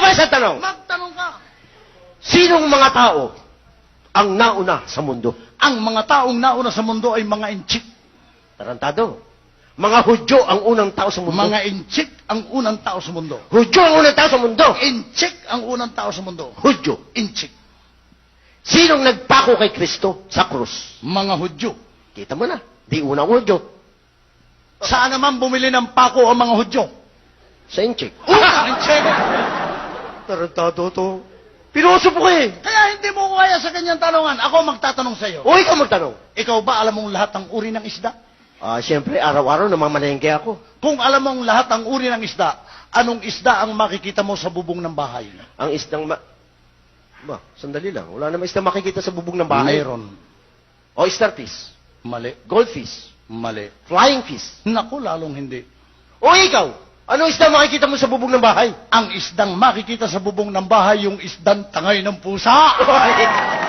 ba sa tanong? Magtanong ka. Sinong mga tao ang nauna sa mundo? Ang mga taong nauna sa mundo ay mga inchik. Tarantado. Mga Hudyo ang unang tao sa mundo. Mga inchik ang unang tao sa mundo. Hudyo ang unang tao sa mundo. Inchik ang unang tao sa mundo. Hudyo. Inchik. Sinong nagpako kay Kristo sa krus? Mga Hudyo. Kita mo na. Di unang Hudyo. Saan naman bumili ng pako ang mga Hudyo? Sa Inchik. Unang inchik. Tarantado to. Piloso po eh. Kaya hindi mo ko kaya sa kanyang tanungan. Ako magtatanong sa iyo. O ikaw magtanong. Ikaw ba alam mong lahat ng uri ng isda? Ah, siyempre, araw-araw namamalengke ako. Kung alam mong lahat ng uri ng isda, anong isda ang makikita mo sa bubong ng bahay? Ang isdang ma... Ba, sandali lang. Wala namang isdang makikita sa bubong ng bahay. Mayroon. Oyster fish. Mali. Goldfish. Mali. Flying fish. Naku, lalong hindi. O ikaw, anong isdang makikita mo sa bubong ng bahay? Ang isdang makikita sa bubong ng bahay, yung isdang tangay ng pusa.